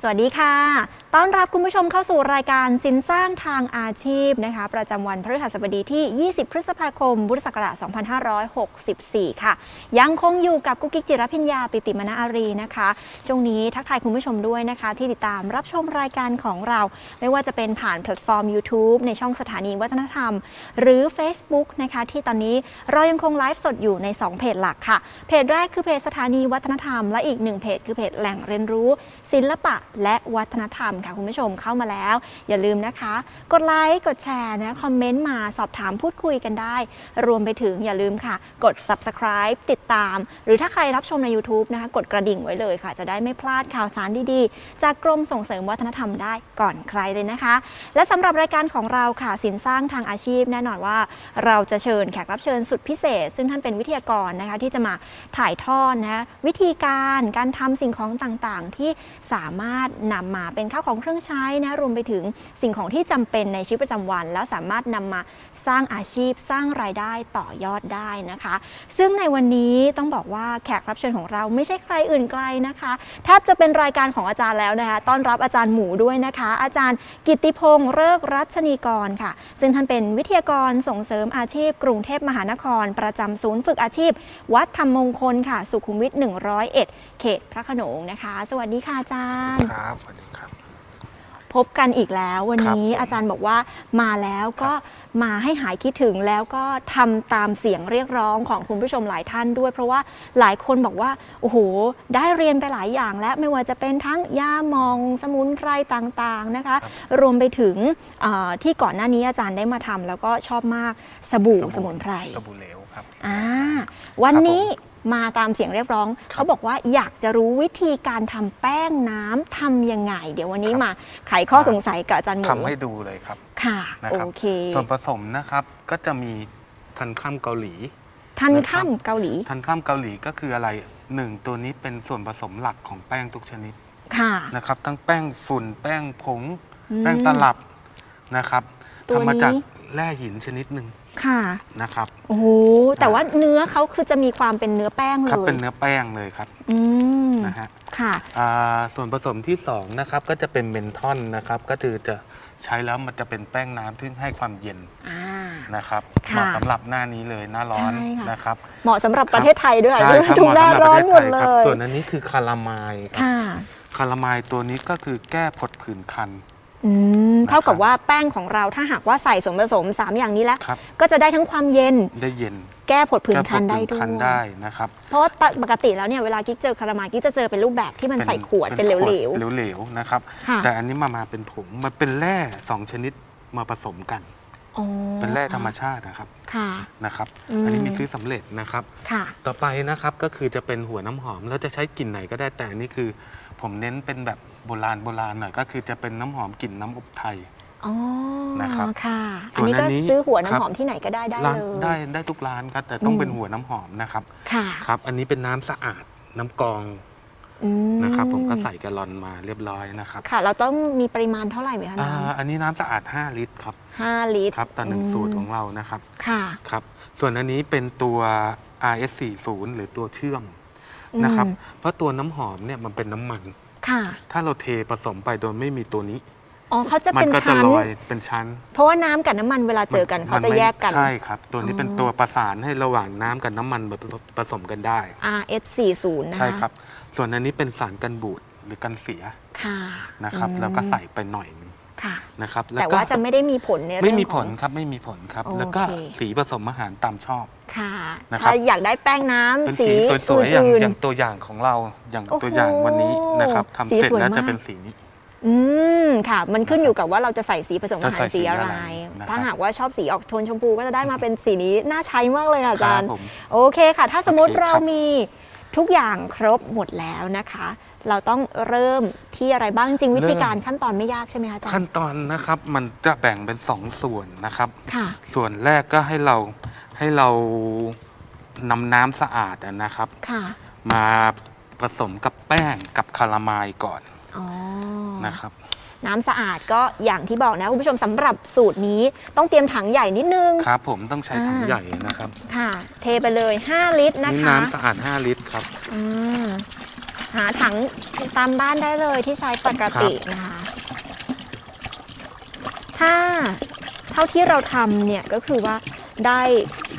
สวัสดีค่ะ ต้อนรับคุณผู้ชมเข้าสู่รายการสินสร้างทางอาชีพนะคะ ประจำวันพฤหัสบดีที่ 20 พฤษภาคมพุทธศักราช2564 ค่ะ ยังคงอยู่กับกุ๊กกิ๊กจิรพิญญาปิติมณอารีนะคะ ช่วงนี้ทักทายคุณผู้ชมด้วยนะคะ ที่ติดตามรับชมรายการของเรา ไม่ว่าจะเป็นผ่านแพลตฟอร์ม YouTube ในช่องสถานีวัฒนธรรม หรือ Facebook นะคะ ที่ตอนนี้เรายังคงไลฟ์สดอยู่ใน 2 เพจหลักค่ะ เพจแรกคือเพจสถานีวัฒนธรรม และอีกหนึ่งเพจคือเพจแหล่งเรียนรู้ ศิลปะและวัฒนธรรมค่ะคุณผู้ชมเข้ามาแล้ว อย่าลืมนะคะ กดไลค์กดแชร์นะคอมเมนต์มาสอบถามพูดคุยกันได้ รวมไปถึงอย่าลืมค่ะ กด subscribe ติดตาม หรือถ้าใครรับชมใน YouTube นะคะกดกระดิ่งไว้เลยค่ะ จะได้ไม่พลาดข่าวสารดีๆ จากกรมส่งเสริมวัฒนธรรมได้ก่อนใครเลยนะคะ และสำหรับรายการของเราค่ะสินสร้างทางอาชีพ แน่นอนว่าเราจะเชิญแขกรับเชิญสุดพิเศษ ซึ่งท่านเป็นวิทยากรนะคะที่จะมาถ่ายทอดนะวิธีการการทำสิ่งของต่างๆ ที่สามารถนำมาเป็นข้าวของของเครื่องใช้นะรวมไปถึงสิ่งของที่จำเป็นในชีวิตประจำวัน แล้วสามารถนำมาสร้างอาชีพสร้างรายได้ต่อยอดได้นะคะ ซึ่งในวันนี้ต้องบอกว่าแขกรับเชิญของเราไม่ใช่ใครอื่นไกลนะคะแทบจะเป็นรายการของอาจารย์แล้วนะคะต้อนรับอาจารย์หมูด้วยนะคะ อาจารย์กิติพงษ์เลิกรัชนีกรค่ะ ซึ่งท่านเป็นวิทยากรส่งเสริมอาชีพ กรุงเทพมหานคร ประจำศูนย์ฝึกอาชีพ วัดธรรมมงคลค่ะ สุขุมวิท101 เขตพระโขนงนะคะ สวัสดีค่ะอาจารย์ ครับสวัสดีครับ พบกันอีกแล้ว วันนี้ครับผมอาจารย์บอกว่ามาแล้วก็มาให้หายคิดถึงแล้วก็ทำตามเสียงเรียกร้องของคุณผู้ชมหลายท่านด้วย เพราะว่าหลายคนบอกว่าโอ้โห ได้เรียนไปหลายอย่างแล้วไม่ว่าจะเป็นทั้งยาหมองสมุนไพรต่างๆนะคะ รวมไปถึงเอ่อที่ก่อนหน้านี้อาจารย์ได้มาทำแล้วก็ชอบมากสบู่สมุนไพรสบู่เหลวครับอ่าวันครับผมนี้ มาตามเสียงเรียกร้อง เขาบอกว่าอยากจะรู้วิธีการทำแป้งน้ำทำยังไง เดี๋ยววันนี้ครับมาไขข้อสงสัยกับอาจารย์หมูทำให้ดูเลยครับ ค่ะนะโอครับเค ส่วนผสมนะครับก็จะมีทันข้ามเกาหลี ทันนะครับข้ามเกาหลี ทันข้ามเกาหลีก็คืออะไรหนึ่งตัวนี้เป็นส่วนผสมหลักของแป้งทุกชนิดค่ะนะครับ ทั้งแป้งฝุ่นแป้งผงอืมแป้งตลับนะครับตัวนี้ทำมาจากแร่หินชนิดหนึ่ง ค่ะนะครับโอ้โหแต่ว่าเนื้อเขาคือจะมีความเป็นเนื้อแป้งเลครับยเป็นเนื้อแป้งเลยครับอืมนะฮะค่ะ อ่าส่วนผสมที่สองนะครับก็จะเป็นเมนทอนนะครับก็คือจะใช้แล้วมันจะเป็นแป้งน้ำที่ให้ความเย็นอ่า นะครับค่ะเหมาะสำหรับหน้านี้เลยหน้าร้อนใช่ค่ะ นะครับ เหมาะสำหรับประเทศไทยด้วยใช่ครับทุกหน้าเหร้มาะอนสำหหมรับดประเทศไทยครับเลยส่วนอันนี้คือคารามายครับค่ะ คารามายตัวนี้ก็คือแก้ผดผื่นคันอืม เท่ากับนะครับว่าแป้งของเราถ้าหากว่าใส่ส่วนผสม 3 อย่างนี้แล้วครับก็จะได้ทั้งความเย็นได้เย็น แก้ผดผื่นแก้ผคันดได้ผื่นด้วยคันได้นะครับเพราะว่าปกติแล้วเนี่ยเวลากิ๊กเจอคารามายกิ๊กจะเจอเป็นรูปแบบที่มันใส่ขวดเป็นเหลวขดเหลวๆนะครับค่ะแต่อันนี้มามาเป็นผงมันเป็นแร่สองชนิดมาผสมกันๆอ๋อเป็นแร่ธรรมชาตินะครับค่ะนะครับอืมอันนี้มีซื้อสำเร็จนะครับค่ะต่อไปนะครับก็คือจะเป็นหัวน้ำหอมแล้วจะใช้กลิ่นไหนก็ได้แต่อันนี่คือ ผมเน้นเป็นแบบ โบราณโบราณหน่อยก็คือจะเป็นน้ำหอมกลิ่นน้ำอบไทย อ๋อนะครับค่ะ ส่อันวนนี้ก็อันนี้ซื้อหัวน้ำครับหอมที่ไหนก็ได้ได้ร้านเลย ได้ได้ทุกร้านครับแต่ต้องอืม เป็นหัวน้ำหอมนะครับค่ะครับ อันนี้เป็นน้ำสะอาดน้ำกรองอืนะครับ ผมก็ใส่แกลลอนมาเรียบร้อยนะครับค่ะ เราต้องมีปริมาณเท่าไหร่ไหมคะอ่าน้อันนี้น้ำสะอาด 5 ลิตรครับำห้าลิตรครับต่อหนึ่งมสูตรของเรานะครับค่ะ ครับส่วนอันนี้เป็นตัว RS40 หรือตัวเชื่อมนะครับ อืม เพราะตัวน้ำหอมเนี่ยมันเป็นน้ำมัน ค่ะ ถ้าเราเทผสมไปโดยไม่มีตัวนี้ อ๋อเขาจะมัเป็นก็จะชั้น ลอยเป็นชั้นเพราะว่าน้ำกับน้ำมันเวลาเจอกันมัเขาจะไม่แยกกัน ใช่ครับ ตัวนี้อ๋อเป็นตัวประสานให้ระหว่างน้ำกับน้ำมันผสมกันได้ RS 40นะคะใช่ครับ ส่วนอันนี้เป็นสารกันบูดหรือกันเสียค่ะนะครับ อืม แล้วก็ใส่ไปหน่อยหนึง ค่ะนะครับแต่ก็ว่าจะไม่ได้มีผลในเรื่องไม่มีผของลครับไม่มีผลครับโอเคแล้วก็สีผสมอาหารตามชอบค่ะนะครับถ้าอยากได้แป้งน้ำเป็นสีสีสวยๆอย่างอื่นอย่างตัวอย่างของเราอย่างโอ้โหตัวอย่างวันนี้นะครับทำสีเสร็จสวยแล้วมากจะเป็นสีนี้อืมค่ะ มันขึ้นอยู่กับว่าเราจะใส่สีผสมอาจะหาใส่รสีสีอะไรอะไรนะครับถ้าหากว่าชอบสีออกโทนชมพูก็จะได้มาเป็นสีนี้น่าใช้มากเลยค่ะอาจารย์ครับผมโอเคค่ะ ถ้าสมมติโอเคครับเรามีทุกอย่างครบหมดแล้วนะคะ เราต้องเริ่มที่อะไรบ้างจริงๆวิธีการขั้นตอนไม่ยากใช่ไหมคะอาจารขั้นย์ตอนนะครับมันจะแบ่งเป็นสองส่วนนะครับค่ะส่วนแรกก็ให้เราให้เรานำน้ำสะอาดอะนะครับค่ะมาผสมกับแป้งกับคารามายก่อนอ๋อนะครับน้ำสะอาดก็อย่างที่บอกนะคุณผู้ชมสำหรับสูตรนี้ต้องเตรียมถังใหญ่นิดนึงครับผมต้องใช้ถังอ่าใหญ่นะครับ ค่ะ เทไปเลย 5 ลิตรนะนี่คะน้ำสะอาด 5 ลิตรครับอ่า หาถังตามบ้านได้เลยที่ใช้ปกตินะคะ ถ้าเท่าที่เราทำเนี่ยก็คือว่าได้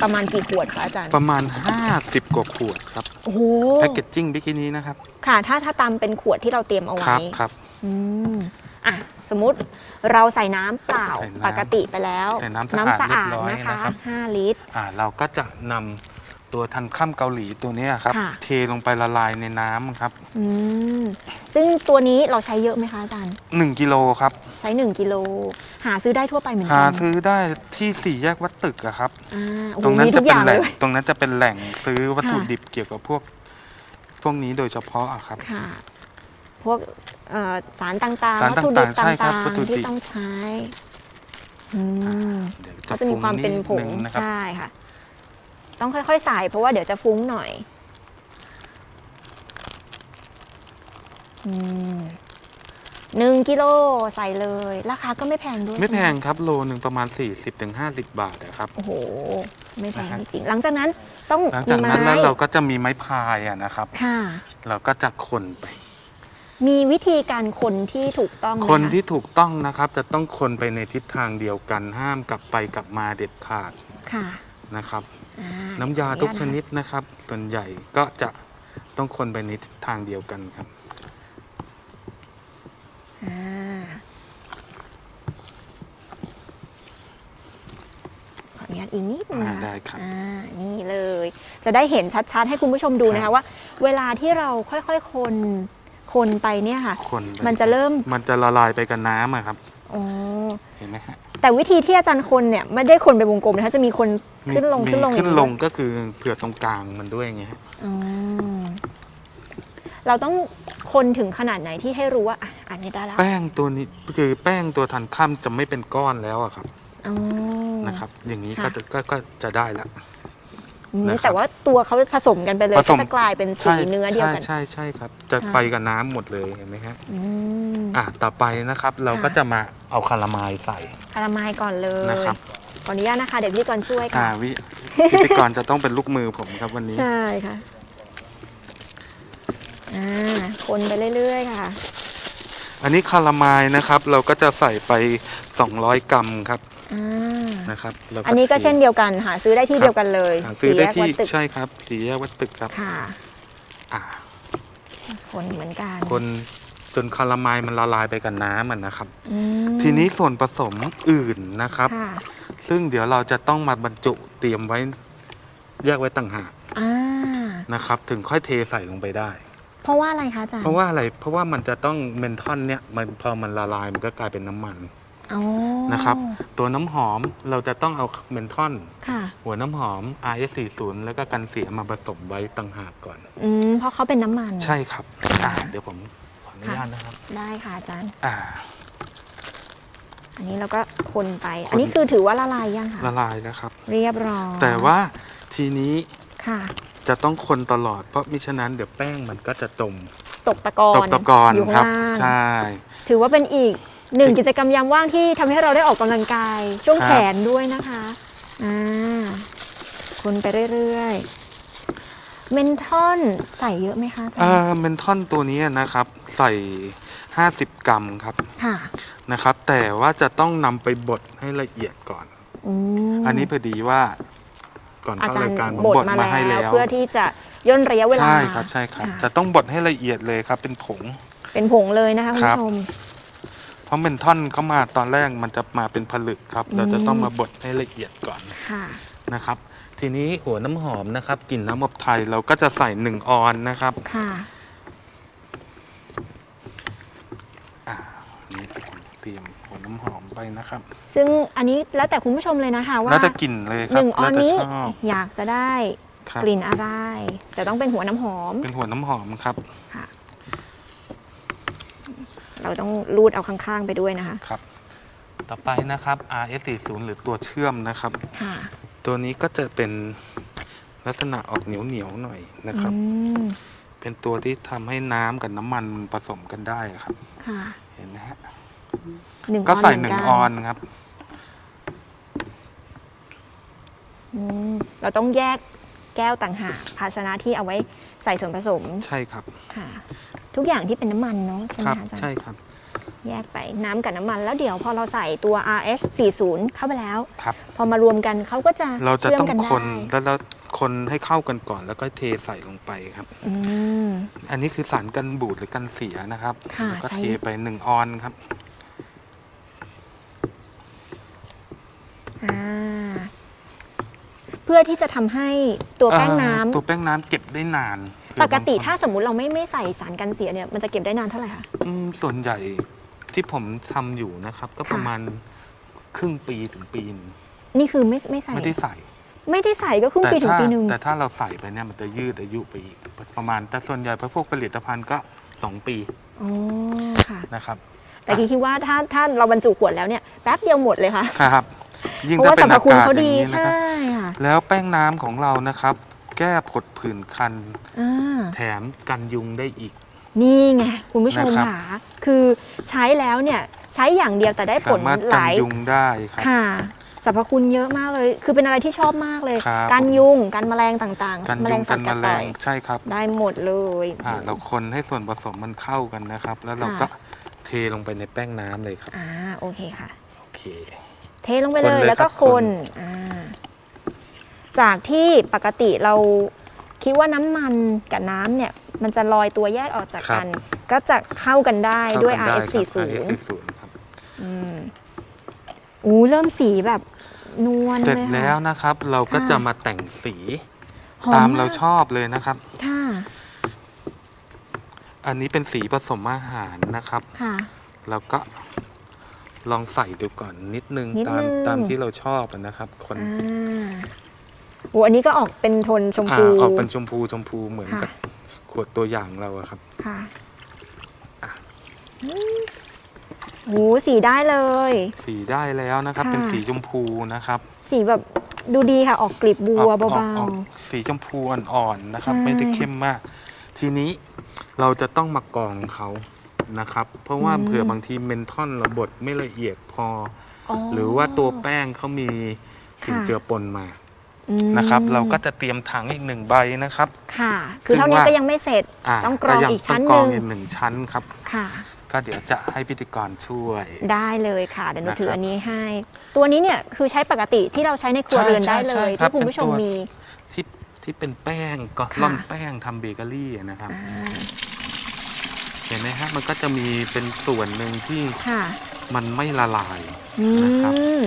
ประมาณกี่ขวดคะอาจารย์ ประมาณ 50 กว่าขวดครับโอ้โหแพคเกจจิ้งบิกินี่นะครับ ค่ะ ถ้าถ้าตามเป็นขวดที่เราเตรียมเอาครัไว้บครับอืมอะสมมุติเราใส่น้ำเปล่าใส่น้ำปกติไปแล้วใส่น้ำสะอาดสะอาดเรียบร้อยนะคะนะครับ5ลิตร อ่าเราก็จะนำ ตัวทันข้ามเกาหลีตัวเนี้ยครับ ค่ะ เทลงไปละลายในน้ำครับอืมซึ่งตัวนี้เราใช้เยอะไหมคะอาจารย์ 1กิโลครับใช้ 1กิโลหาซื้อได้ทั่วไปเหมือนหากันซื้อได้ที่สี่แยกวัดตึกอะครับ อ่าโอ้โหตรงนั้นมีจะทุกอเป็นย่างแหเลล่งย ตรงนั้นจะเป็นแหล่งซื้อวัตถุค่ะ ดิบเกี่ยวกับพวก พวกนี้โดยเฉพาะอะครับ ค่ะ พวกเอ่อสารต่างๆสารวัตถุดิบต่างๆใช่ครัต่าบวัตงถุๆดิบ ที่ต้องใช้อืม เดี๋ยวก็จะมีความเป็นผฟุ้งดนะครับ ใช่ค่ะ ต้องค่อยๆใส่เพราะว่าเดี๋ยวจะฟุ้งหน่อยอืมหนึ่งกิโลใส่เลย ราคาก็ไม่แพงด้วยไม่แพงใช่หครับโลหนึ่งประมาณ 40-50บาทอะครับ โอ้โห ไม่แพงนะฮะจริง หลังจากนั้นต้องหลังจากมีนั้นไม้แล้วเราก็จะมีไม้พายอะนะครับ ค่ะ เราก็จะคนไป มีวิธีการคนที่ถูกต้องไหมคนะที่ถูกต้องนะครับ จะต้องคนไปในทิศทางเดียวกันห้ามกลับไปกลับมาเด็ดขาด ค่ะ นะครับอ่ น้ำยาขออทุกญชนิดนะครับ ส่วนใหญ่ก็จะต้องคนไปในทิศทางเดียวกันครับอ่าขออนุญาตอีกนิดนึงอ่านะได้ครับอ่านี่เลย จะได้เห็นชัดๆ ให้คุณผู้ชมดูนะครัคะบว่า เวลาที่เราค่อยๆ คนคนไปเนี่ยค่ะคนไปมันจะเริ่ม มันจะละลายไปกับน้ำอะครับอ๋อเห็นไหมฮะ แต่วิธีที่อาจารย์คนเนี่ยไม่ได้คนไปวงกลมนะคะจะมีคนมีขึ้นลงมีขึ้นลงขึ้นอย่างลงก็คือเผื่อตรงกลางมันด้วยไงฮะอ๋อเราต้องคนถึงขนาดไหนที่ให้รู้ว่าอะอันนี้ได้แล้วแป้งตัวนี้คือแป้งตัวทันข้ามจะไม่เป็นก้อนแล้วอะครับอ๋อ นะครับ อย่างนี้ค่ะก็จะก็ก็จะได้แล้วอืม นะครับ แต่ว่าตัวเขาผสมกันไปเลยผสก็ม จะกลายเป็นสีใช่เนื้อเดียวกันใช่ใช่ใช่ครับจะค่ะไปกับน้ำหมดเลยเห็นไหมฮะอืม อะต่อไปนะครับเราค่ะ ก็จะมาเอาคารามายใส่ คารามายก่อนเลยนะครับ ขออนุญาตนะคะ เดี๋ยวพิธีกรช่วยอ่าค่ะวิพิธีกรจะต้องเป็นลูกมือผมครับวันนี้ ใช่ค่ะอ่าคนไปเรื่อยๆค่ะ อันนี้คารามายนะครับ เราก็จะใส่ไป 200 กรัมครับ อ่า นะครับแล้วอันนี้ก็เช่นเดียวกันหาซื้อได้ที่ครับเดียวกันเลยหาซื้อได้ที่สี่แยกวัดตึกใช่ครับสีแยกวัดตึกครับค่ะอ่าคนเหมือนกันคนจนคารามายมันละลายไปกับน้ำมันนะครับอืมทีนี้ส่วนผสมอื่นนะครับค่ะซึ่งเดี๋ยวเราจะต้องมาบรรจุเตรียมไว้แยกไว้ต่างหากอ่านะครับ ถึงค่อยเทใส่ลงไปได้ เพราะว่าอะไรคะอาจารย์เพราะว่าอะไรเพราะว่ามันจะต้องเมนทอนเนี่ยมันพอมันละลายมันก็กลายเป็นน้ำมันอ๋อ นะครับ ตัวน้ำหอมเราจะต้องเอาเมนทอนค่ะหัวน้ำหอม RS40 แล้วก็กันเสียมาผสมไว้ต่างหากก่อน อืมเพราะเขาเป็นน้ำมัน ใช่ครับอ่าเดี๋ยวผมขออนุญาตนะครับ ได้ค่ะอาจารย์ อ่า อันนี้เราก็คนไปคนอันนี้คือถือว่าละลายยังคะละลายแล้วครับ เรียบร้อย แต่ว่าทีนี้ค่ะ จะต้องคนตลอดเพราะมิฉะนั้นเดี๋ยวแป้งมันก็จะจมตกตะกอนตกตะกอนอยู่ครัข้างบล่างใช่ ถือว่าเป็นอีก หนึ่งที่กิจกรรมยามว่างที่ทำให้เราได้ออกกำลังกาย ช่วงครับ แขนด้วยนะคะอ่าคนไปเรื่อยๆเมนทอนใส่เยอะไหมคะอาจารเอ่ย์อเมนทอนตัวนี้นะครับ ใส่ 50 กรัมครับค่ะนะครับ แต่ว่าจะต้องนำไปบดให้ละเอียดก่อนอืมอันนี้พอดีว่า ก่อนอาเข้าจารรายย์การผมบดบดมามาให้แล้วแล้วเพื่อที่จะย่นระยะเวลาใช่ครับใช่ครับอ่าจะต้องบดให้ละเอียดเลยครับ เป็นผง เป็นผงเลยนะคะคุณครับ ผู้ชมเพ ราะเมนทอนเข้ามาตอนแรกมันจะมาเป็นผลึกครับ เราจะต้องมาบดให้ละเอียดก่อนค่ะนะครับ ทีนี้หัวน้ำหอมนะครับกลิ่นน้ำอบไทยเราก็จะใส่หนึ่งออนนะครับค่ะอ่านี่ผมเตรียมหัวน้ำหอมไปนะครับ ซึ่งอันนี้แล้วแต่คุณผู้ชมเลยนะคะว่าแล้วแต่กลิ่นเลยคหรับนึ่งออแล้วนแต่นี้ชอบอยากจะได้ครับกลิ่นอะไร แต่ต้องเป็นหัวน้ำหอม เป็นหัวน้ำหอมครับค่ะ เราต้องรูดเอาข้างๆไปด้วยนะคะ ครับ ต่อไปนะครับ RS40 หรือตัวเชื่อมนะครับ ค่ะตัวนี้ก็จะเป็นลักษณะออกเหนียวเหนียวๆหน่อยนะครับ อืมเป็นตัวที่ทำให้น้ำกับน้ำมันผสมกันได้ครับ ค่ะเห็นไหมฮะ หนึ่งอก็อนใส่เหหมืนึ่อนงกันออนครับ อืมเราต้องแยกแก้วต่างหากภาชนะที่เอาไว้ใส่ส่วนผสมใช่ครับ ค่ะ ทุกอย่างที่เป็นน้ำมันเนาะใช่ไหคมรับคะอาจารย์ใช่ครับ แยกไปน้ำกับน้ำมันแล้วเดี๋ยวพอเราใส่ตัว RH 40 เข้าไปแล้ว ครับ พอมารวมกันเขาก็จะเราจะเชื่อมต้องกันคนได้แล้วเราคนให้เข้ากันก่อนแล้วก็เทใส่ลงไปครับ อืม อันนี้คือสารกันบูดหรือกันเสียนะครับค่ะแล้วก็ใช้ เทไปหนึ่งออนครับ อ่าเพื่อที่จะทำให้ตัวแป้งน้ำ เอ่อตัวแป้งน้ำเก็บได้นานเผื่ ปกติบงคนถ้าสมมุติเราไม่ไม่ใส่สารกันเสียเนี่ยมันจะเก็บได้นานเท่าไหร่คะ อืมส่วนใหญ่ที่ผมทำอยู่นะครับ ก็ค่ะ ประมาณครึ่งปีถึงปีหนึงนี่คือไม่ไม่ใส่ ไม่ได้ใส่ไม่ได้ใส่ก็ครึ่งแต่ปีถึงถ้าปีหนึ่งแต่ถ้าเราใส่ไปเนี่ยมันจะยืดอายุไปอีกประมาณ แต่ส่วนใหญ่พวกผลิตภัณฑ์ก็ 2 ปีอ๋อค่ะ นะครับ แต่คิดว่าถ้าถ้าเราบรรจุขวดแล้วเนี่ยแป๊บเดียวหมดเลยค่ะ ครับ ยิ่งเพราะถ้าว่าเป็สรนรพอาคุณกาศเขาอย่าดีงนี้นะใช่ครับ ค่ะ แล้วแป้งน้ำของเรานะครับ แก้ผดผื่นคัน อ่า แถมกันยุงได้อีก นี่ไงคุณผู้ชมนะครับ ค่ะคือใช้แล้วเนี่ยใช้อย่างเดียวแต่ได้ผสาลมารถหกันลายยุงได้ครับ ค่ะสรรพคุณเยอะมากเลย คือเป็นอะไรที่ชอบมากเลย ครับ การยุงการแมลงต่างกันๆแมลยุงงสักัตนว์แมกัดลต่องยใช่ครับได้หมดเลยอ่าเราคนให้ส่วนผสมมันเข้ากันนะครับ แล้วเราค่ะก็เทลงไปในแป้งน้ำเลยครับอ่าโอเคค่ะ โอเค เทลงไปเลคนยเลยแล้วก็ครับคนคนอ่า จากที่ปกติเราคิดว่าน้ำมันกับน้ำเนี่ยมันจะลอยตัวแยกออกจากกัน ก็จะเข้ากันได้เข้าด้วยกันไ RS ครับ40 RS 40ครับอืมอู้เริ่มสีแบบนวลเสร็จเลยแล้ค่ะวนะครับ เราก็ค่ะจะมาแต่งสีหอตามกเราชอบเลยนะครับ ค่ะ อันนี้เป็นสีผสมอาหารนะครับ ค่ะเราก็ลองใส่ดูก่อนนิดนึงนิดตามนึงตามที่เราชอบอะนะครับ คนอ่า โอ้อันนี้ก็ออกเป็นโทนชมอ่าพูออกเป็นชมพูชมพูเหมือนค่ะกับขวดตัวอย่างเราอะครับ ค่ะอืมโอ้สีได้เลย สีได้แล้วนะครับ ค่ะ เป็นสีชมพูนะครับสีแบบดูดีค่ะ ออกกลีบบัวออกออกเบา ออกสีชมพูอ่อนๆนะครับ ใช่ ไม่ได้เข้มมาก ทีนี้เราจะต้องมากรองเขานะครับ เพราะว่าอืมเผื่อบางทีเมนทอนเราบดไม่ละเอียดพอๆอ๋อหรือว่าตัวแป้งเขามีสิ่งค่ะ เจือปนมาอืม นะครับ เราก็จะเตรียมถังอีกหนึ่งใบนะครับ ค่ะ คือเท่านี้ซึ่งว่าก็ยังไม่เสร็จาต้องกรองยัอีกชั้นต้กรองหนึ่งอีกหนึ่งชั้นครับ ค่ะ ก็เดี๋ยวจะให้พิธีกรช่วย ได้เลยค่ะ เดี๋ยวหนูนะครับถืออันนี้ให้ ตัวนี้เนี่ยคือใช้ปกติที่เราใช้ในครัวเรือนใช่ได้เลใช่ยครับที่คุณผู้ชมเป็นตัวมี ที่ที่เป็นแป้งก็ค่ะร่อนแป้งทำเบเกอรี่นะครับอ่าเห็นไหมฮะมันก็จะมีเป็นส่วนหนึ่งที่ค่ะมันไม่ละลายอืนะครับม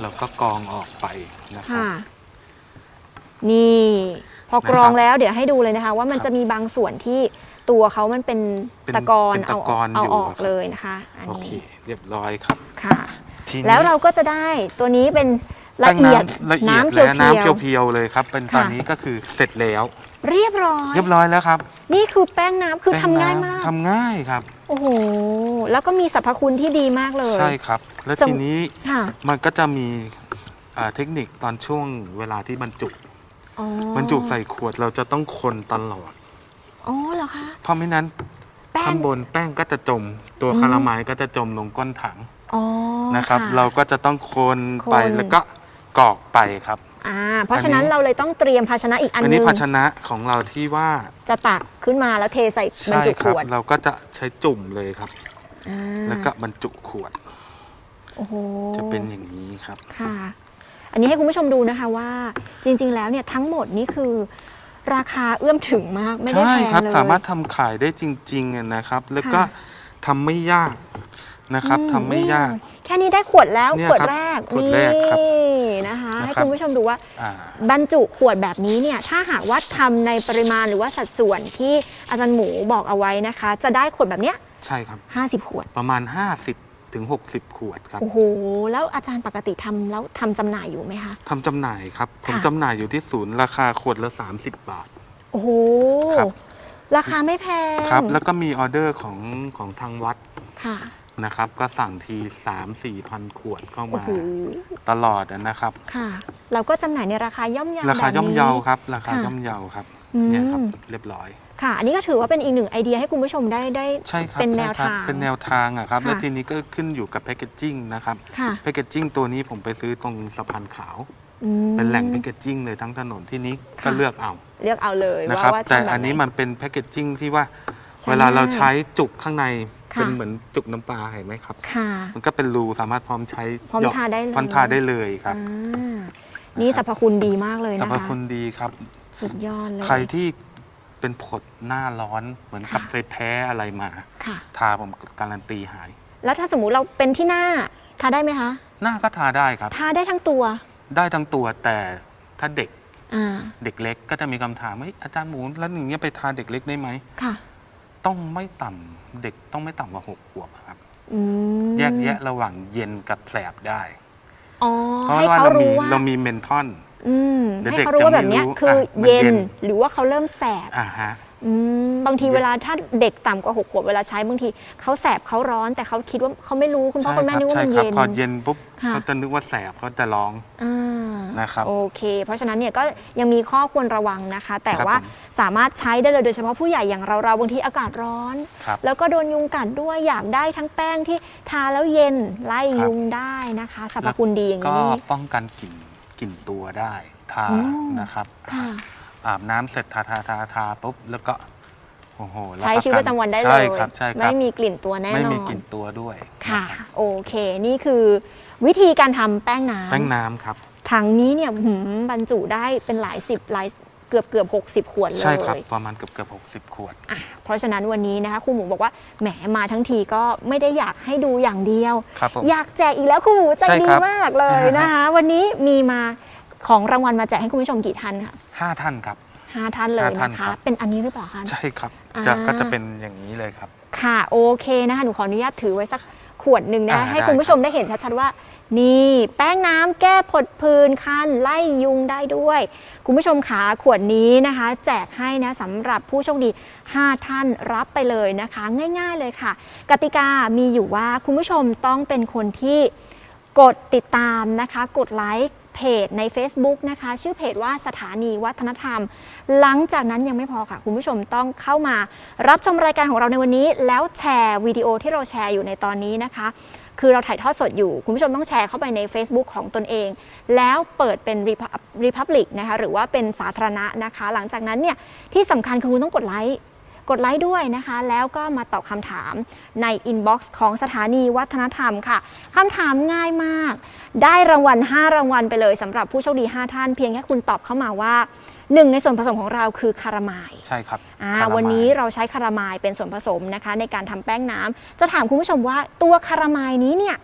เราก็กรองออกไปนะครับ ค่ะ นี่ พอกรองนะครับแล้วเดี๋ยวให้ดูเลยนะคะ ว่ามันครับจะมีบางส่วนที่ตัวเขามันเป็นเป็นตะกอนเป็นตะเอากอนเอาอยู่ออกครับ เลยนะคะ อันโอเค นี้เรียบร้อยครับค่ะ ทีนี้แล้วเราก็จะได้ตัวนี้เป็นละแป้งเอียดน้ำละเอียดน้ำแล้วน้ำเพียวเพียวๆเลยครับ เป็นค่ะตอนนี้ก็คือเสร็จแล้ว ๆเรียบร้อย เรียบร้อยแล้วครับนี่คือแป้งน้ำคือแป้ทำง่ายน้ำมาก ทำง่ายครับ โอ้โห แล้วก็มีสรรพคุณที่ดีมากเลย ใช่ครับ แล้วสมทีนี้ค่ะ มันก็จะมีอ่าเทคนิคตอนช่วงเวลาที่บรรจุอ๋อบรรจุใส่ขวดเราจะต้องคนตลอด อ๋อเหรอคะ เพราะไม่นั้นแป้ง ข้างบนแป้งก็จะจม ตัวอืม คาราไมล์ก็จะจมลงก้นถังอ๋อนะครับะเราก็จะต้องคนไปคน แล้วก็กรอกไปครับ อ่าเพราะฉะนั้นอันนี้ เราเลยต้องเตรียมภาชนะอีกอันอันหนี้นึงภาชนะของเราที่ว่าจะตักขึ้นมาแล้วเทใส่บรรใช่จุคขรับ วดเราก็จะใช้จุ่มเลยครับ อ่าแล้วก็บรรจุขวดโอ้โห จะเป็นอย่างนี้ครับ ค่ะ อันนี้ให้คุณผู้ชมดูนะคะว่าจริง ๆ แล้วเนี่ยทั้งหมดนี่คือ ราคาเอื้อมถึงมากไม่ได้ใช่แพงครับเลย สามารถทำขายได้จริงๆอะนะครับ แล้วก็ค่ะ ทำไม่ยาก นะครับอืมทำไม่ยาก แค่นี้ได้ขวดแล้วเนี่ยขวดครับแรกขวดแรกครับนี่นะคะให้นะครับ คุณผู้ชมดูว่า อ่า บรรจุขวดแบบนี้เนี่ยถ้าหากว่าทำในปริมาณหรือว่าสัดส่วนที่อาจารย์หมูบอกเอาไว้นะคะ จะได้ขวดแบบเนี้ยใช่ครับ 50 ขวด ประมาณ 50ถึง60 ขวดครับโอ้โห แล้วอาจารย์ปกติทำแล้วทำจำหน่ายอยู่ไหมคะ ทำจำหน่ายครับ ผมค่ะ จำหน่ายอยู่ที่ศูนย์ราคาขวดละ 30 บาท โอ้โห ครับ ราคาไม่แพงครับ แล้วก็มีออเดอร์ของของทางวัด ค่ะ นะครับ ก็สั่งที3 4พันขวดเข้าโอ้มาโหตลอดอะนะครับ ค่ะ เราก็จำหน่ายในราคาย่อมเยาราคาย่อมเยาครับ ราคาค่ะ ย่อมเยาครับ อืมเนี่ยครับ เรียบร้อย ค่ะ อันนี้ก็ถือว่าเป็นอีกหนึ่งไอเดียให้คุณผู้ชมได้ได้ ใช่ครับเป็นใช่แนวครับทางเป็นแนวทางอะครับ ค่ะ แล้วทีนี้ก็ขึ้นอยู่กับแพคเกจจิ้งนะครับค่ะแพคเกจจิ้งตัวนี้ผมไปซื้อตรงสะพานขาว อืม เป็นแหล่งแพคเกจจิ้งเลยทั้งถนนที่นี้ก็ค่ะ เลือกเอาเลือกเอาเลยนะว่าครับ ว่าแต่ชบบบอันนี้ไห มันเป็นแพคเกจจิ้งที่ว่า ใช่เวลาเราใช้จุกข้างใน ค่ะ เป็นเหมือนจุกน้ำปลาเห็นไหมครับ ค่ะ มันก็เป็นรูสามารถพร้อมใช้พร้อมหยกทาได้เลยพร้อมทาได้เลยครับอ่านี่สรรพคุณดีมากเลยสรนะรพคะ คุณดีครับ สุดยอดเลย ใครที่เป็นผดหน้าร้อนเหมือนกับค่ะ ไปแพ้อะไรมา ค่ะ ทาผมการันตีหาย แล้วถ้าสมมุติเราเป็นที่หน้าทาได้ไหมคะ หน้าก็ทาได้ครับ ทาได้ทั้งตัว ได้ทั้งตัวแต่ถ้าเด็กอ่า เด็กเล็กก็จะมีคำถามว่าเฮ้ยอาจารย์หมูแล้วอย่างเงี้ยไปทาเด็กเล็กได้ไหม ค่ะ ต้องไม่ต่ำ เด็กต้องไม่ต่ำกว่าหกขวบครับ อืมแยกแยะระหว่างเย็นกับแสบได้ อ๋อเพราะให้ว่าเขาเรามีรู้ว่าเรามีเมนทอน อืมเดี๋ยวให้เด็กเขารู้ว่าจะไม่แบบเนี้ยรู้คืออะมันเย็นเย็นหรือว่าเขาเริ่มแสบอ่าฮะ อืม บางทีเย็นเวลาถ้าเด็กต่ำกว่าหกขวบเวลาใช้บางทีเขาแสบเขาร้อนแต่เขาคิดว่าเขาไม่รู้คุณพ่อใช่คุณแม่ครับนึกว่าใช่มันครับเย็น พอเย็นปุ๊บค่ะ เขาจะนึกว่าแสบเขาจะร้องอ่า นะครับ โอเค เพราะฉะนั้นเนี่ยก็ยังมีข้อควรระวังนะคะ แต่ครับว่าผมสามารถใช้ได้เลยโดยเฉพาะผู้ใหญ่อย่างเราเราๆบางทีอากาศร้อน ครับแล้วก็โดนยุงกัดด้วยอยากได้ทั้งแป้งที่ทาแล้วเย็นไล่ครับ ยุงได้นะคะสรรพคุณดีอย่างก็นี้ ป้องกันกลิ่นกลิ่นตัวได้ทาอืม นะครับ ค่ะ อาบน้ำเสร็จทาทาทาทาปุ๊บแล้วก็ โอ้โหใช้ชีวิตประจำวันได้เลใช่ยครับใช่ครับไม่มีกลิ่นตัวแน่นอน ไม่มีกลิ่นตัวด้วยค่ะนรับโอเค นี่คือวิธีการทำแป้งน้ำแป้งน้ำครับ ถังนี้เนี่ยหืมบรรจุได้เป็นหลายสิบหลายเกือบเกือบหกสิบขวดเลยใช่ครับประมาณเกือบเกือบหกสิบขวด อะเพราะฉะนั้นวันนี้นะคะครูหมูบอกว่าแหมมาทั้งทีก็ไม่ได้อยากให้ดูอย่างเดียว ครับผม อยากแจกอีกแล้วครูหมูใจใช่ดีครับมากเลยนะคะ วันนี้มีมาของรางวัลมาแจกให้คุณผู้ชมกี่ท่านคะห้าท่านครับ ห้าท่านเลยห้าท่านนะครัคะ บ เป็นอันนี้หรือเปล่าคะ ใช่ครับอ่าจะก็จะเป็นอย่างนี้เลยครับ ค่ะโอเคนะคะหนูขออนุญาตถือไว้สักขวดหนึ่งนะ อ่าให้ได้คุณผู้ชมได้เห็นชัดๆว่า นี่แป้งน้ำแก้ผดผื่นคันไล่ยุงได้ด้วย คุณผู้ชมขาขวดนี้นะคะ แจกให้นะสำหรับผู้โชคดี 5 ท่านรับไปเลยนะคะ ง่ายๆเลยค่ะ กติกามีอยู่ว่าคุณผู้ชมต้องเป็นคนที่ กดติดตามนะคะ กดไลค์ เพจใน Facebook นะคะ ชื่อเพจว่าสถานีวัฒนธรรม หลังจากนั้นยังไม่พอค่ะ คุณผู้ชมต้องเข้ามารับชมรายการของเราในวันนี้ แล้วแชร์วิดีโอที่เราแชร์อยู่ในตอนนี้นะคะคือเราถ่ายทอดสดอยู่ คุณผู้ชมต้องแชร์เข้าไปใน Facebook ของตนเอง แล้วเปิดเป็น Republic นะคะหรือว่าเป็นสาธารณะนะคะ หลังจากนั้นเนี่ยที่สำคัญคือคุณต้องกดไลค์ กดไลค์ด้วยนะคะ แล้วก็มาตอบคำถามในอินบ็อกซ์ของสถานีวัฒนธรรมค่ะคำถามง่ายมาก ได้รางวัล 5 รางวัลไปเลยสำหรับผู้โชคดี 5 ท่าน เพียงแค่คุณตอบเข้ามาว่าหนึ่งในส่วนผสมของเราคือคารามายใช่ครับอ่าคารามาย วันนี้เราใช้คารามายเป็นส่วนผสมนะคะ ในการทำแป้งน้ำจะถามคุณผู้ชมว่าตัวคารามายนี้เนี่ย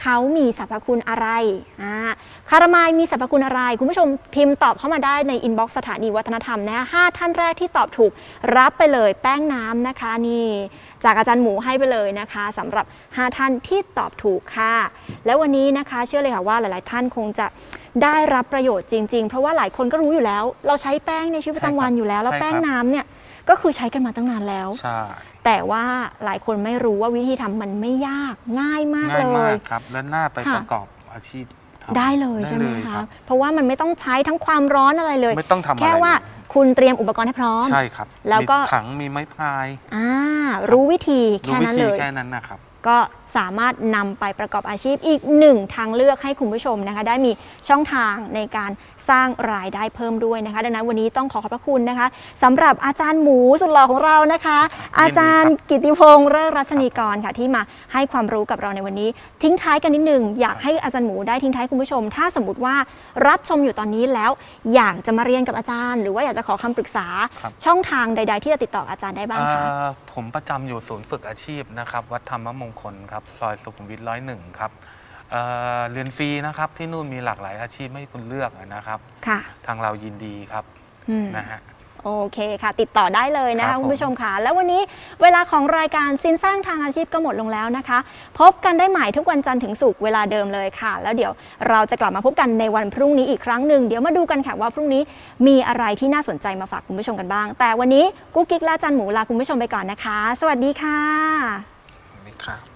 เขามีสรรพคุณอะไรอ่าคารามายมีสรรพคุณอะไร คุณผู้ชมพิมพ์ตอบเข้ามาได้ในอินบ็อกซ์สถานีวัฒนธรรมนะห้าท่านแรกที่ตอบถูกรับไปเลยแป้งน้ำนะคะนี่จากอาจารย์หมูให้ไปเลยนะคะสำหรับ 5 ท่านที่ตอบถูกค่ะ แล้ววันนี้นะคะเชื่อเลยค่ะว่าหลาย ๆ ท่านคงจะได้รับประโยชน์จริง ๆ เพราะว่าหลายคนก็รู้อยู่แล้ว เราใช้แป้งในชีวิตประจำวันอยู่แล้ว แล้วใช่ครับแป้งน้ำเนี่ยก็คือใช้กันมาตั้งนานแล้ว ใช่ แต่ว่าหลายคนไม่รู้ว่าวิธีทำมันไม่ยากง่ายมากง่ายเลมากย ครับ และน่าไปค่ะ ประกอบอาชีพทำได้เลยด้ใช่ไหมเลยคะรับเพราะว่ามันไม่ต้องใช้ทั้งความร้อนอะไรเลย ไม่ต้องทำอะไรแค่ว่าเลยคุณเตรียมอุปกรณ์ให้พร้อม ใช่ครับแล้วก็ มีถังมีไม้พายอ่ารู้วิธีรู้แค่วินั้นธีเลย แค่นั้นนะครับ ก็ สามารถนำไปประกอบอาชีพอีกหนึ่งทางเลือกให้คุณผู้ชมนะคะ ได้มีช่องทางในการสร้างรายได้เพิ่มด้วยนะคะ ดังนั้นวันนี้ต้องขอขอบพระคุณนะคะสำหรับอาจารย์หมูสุดหล่อของเรานะคะ อาจารย์กิติพงษ์เริศรัชนีกรค่ะที่มาให้ความรู้กับเราในวันนี้ ทิ้งท้ายกันนิดนึงอยากให้อาจารย์หมูได้ทิ้งท้ายคุณผู้ชม ถ้าสมมติว่ารับชมอยู่ตอนนี้แล้วอยากจะมาเรียนกับอาจารย์ หรือว่าอยากจะขอคำปรึกษาครับ ช่องทางใด ๆ ที่จะติดต่ออาจารย์ได้บ้างคะเอ่อผมประจำอยู่ศูนย์ฝึกอาชีพนะครับ วัดธรรมมงคลครับซอยสุขุมวิทร้อยหนึ่งครับเอ่อเรียนฟรีนะครับที่นู่นมีหลากหลายอาชีพให้คุณเลือกนะครับ ค่ะ ทางเรายินดีครับอืมนะฮะโอเคค่ะ ติดต่อได้เลยนะครัคะบผมคุณผู้ชมค่ะ แล้ววันนี้เวลาของรายการสินสร้างทางอาชีพก็หมดลงแล้วนะคะ พบกันได้ใหม่ทุกวันจันทร์ถึงศุกร์เวลาเดิมเลยค่ะ แล้วเดี๋ยวเราจะกลับมาพบกันในวันพรุ่งนี้อีกครั้งหนึ่งเดี๋ยวมาดูกันค่ะว่าพรุ่งนี้มีอะไรที่น่าสนใจมาฝากคุณผู้ชมกันบ้าง แต่วันนี้กุ๊กกิ๊กและอาจันหมูลาคุณผู้ชมไปก่อนนะคะ สวัสดีค่ะนี่ครับ